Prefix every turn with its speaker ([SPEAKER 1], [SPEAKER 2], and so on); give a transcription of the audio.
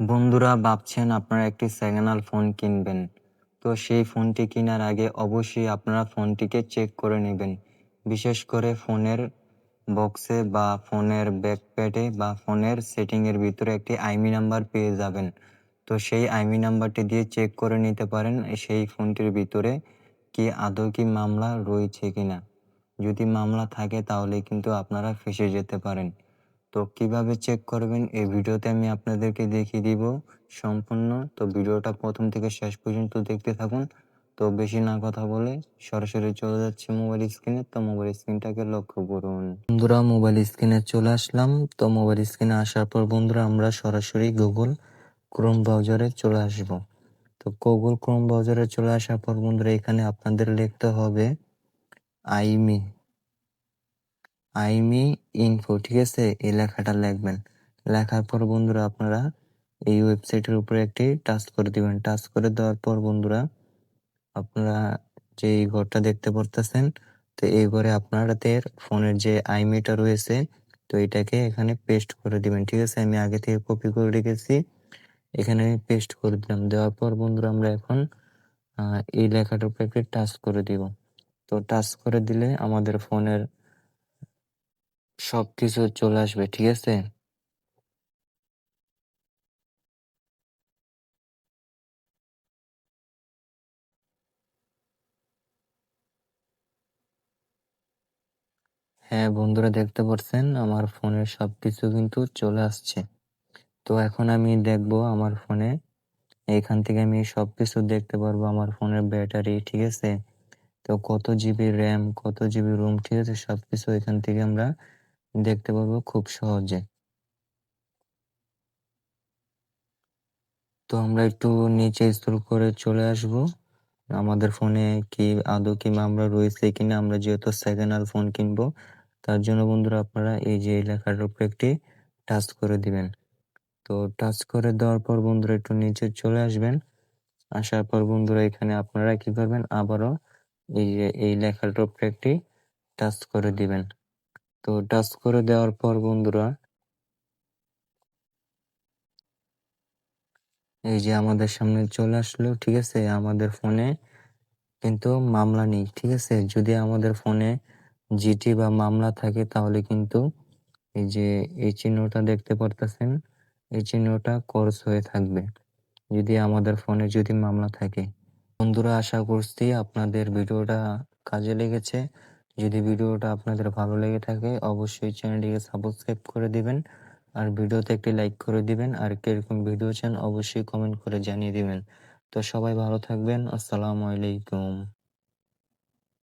[SPEAKER 1] বন্ধুরা ভাবছেন আপনারা একটি সেকেন্ড ফোন কিনবেন। তো সেই ফোনটি কেনার আগে অবশ্যই আপনারা ফোনটিকে চেক করে নেবেন। বিশেষ করে ফোনের বক্সে বা ফোনের ব্যাকপ্যাডে বা ফোনের সেটিংয়ের ভিতরে একটি আইমি নাম্বার পেয়ে যাবেন। তো সেই আইমি নাম্বারটি দিয়ে চেক করে নিতে পারেন সেই ফোনটির ভিতরে কি আদৌ কি মামলা রয়েছে কিনা। যদি মামলা থাকে তাহলে কিন্তু আপনারা ফেসে যেতে পারেন। তো কীভাবে চেক করবেন এই ভিডিওতে আমি আপনাদেরকে দেখিয়ে দিব সম্পূর্ণ। তো ভিডিওটা প্রথম থেকে শেষ পর্যন্ত দেখতে থাকুন। তো বেশি না কথা বলে সরাসরি চলে যাচ্ছে মোবাইল স্ক্রিনে তো মোবাইল স্ক্রিনটাকে লক্ষ্য করুন। বন্ধুরা মোবাইল স্ক্রিনে চলে আসলাম। তো মোবাইল স্ক্রিনে আসার পর বন্ধুরা, আমরা সরাসরি গুগল ক্রোম ব্রাউজারে চলে আসব। তো গুগল ক্রোম ব্রাউজারে চলে আসার পর বন্ধুরা, এখানে আপনাদের লিখতে হবে আইমি আইমি ইনফো ঠিক আছে? এই লেখাটা লিখবেন। লেখার পর বন্ধুরা আপনারা এই ওয়েবসাইটের উপরে একটি টাচ করে দিবেন। টাচ করে দেওয়ার পর বন্ধুরা আপনারা যে এই ঘরটা দেখতে পারতেছেন, তো এই ঘরে আপনাদের ফোনের যে আইমিটা রয়েছে, তো এটাকে এখানে পেস্ট করে দিবেন। ঠিক আছে? আমি আগে থেকে কপি করে রেখেছি। এখানে আমি পেস্ট করে দিলাম। দেওয়ার পর বন্ধুরা আমরা এখন এই লেখাটার উপরে একটি টাচ করে দিব। তো টাচ করে দিলে আমাদের ফোনের সবকিছু চলে আসবে, ঠিক আছে? হ্যাঁ বন্ধুরা দেখতে পাচ্ছেন, আমার ফোনের সবকিছু কিন্তু চলে আসছে। তো এখন আমি দেখব আমার ফোনে, এখান থেকে আমি সবকিছু দেখতে পারব আমার ফোনের ব্যাটারি, ঠিক আছে? তো কত জিবি র্যাম, কত জিবি রোম, ঠিক আছে? সবকিছু এখান থেকে আমরা দেখতে পারব খুব সহজে। তো আমরা একটু নিচে স্ক্রল করে চলে আসব। আমাদের ফোনে কি, আদৌ কি মামলা রয়েছে কিনা, আমরা যেহেতু সেকেন্ড হ্যান্ড ফোন কিনবো, তার জন্য বন্ধুরা আপনারা এই যে লেখাটার উপরে একটি টাচ করে দিবেন। তো টাচ করে দেওয়ার পর বন্ধুরা একটু নিচে চলে আসবেন। আসার পর বন্ধুরা এখানে আপনারা কি করবেন, আবারও এই যে এই লেখাটার উপরে একটি টাচ করে দিবেন। তো টাচ করে দেওয়ার পর বন্ধুরা, এই যে আমাদের সামনে চলে আসলো, ঠিক আছে? আমাদের ফোনে কিন্তু মামলা নেই, ঠিক আছে? যদি আমাদের ফোনে জিটি বা মামলা থাকে, তাহলে কিন্তু এই যে এই চিহ্নটা দেখতে পারতেছেন, এই চিহ্নটা কোর্স হয়ে থাকবে, যদি আমাদের ফোনে যদি মামলা থাকে। বন্ধুরা, আশা করছি আপনাদের ভিডিওটা কাজে লেগেছে। যদি ভিডিওটা আপনাদের ভালো লেগে থাকে, অবশ্যই চ্যানেলটিকে সাবস্ক্রাইব করে দিবেন। আর ভিডিওতে একটি লাইক করে দিবেন। আর কীরকম ভিডিও চান, অবশ্যই কমেন্ট করে জানিয়ে দিবেন। তো সবাই ভালো থাকবেন। আসসালামু আলাইকুম।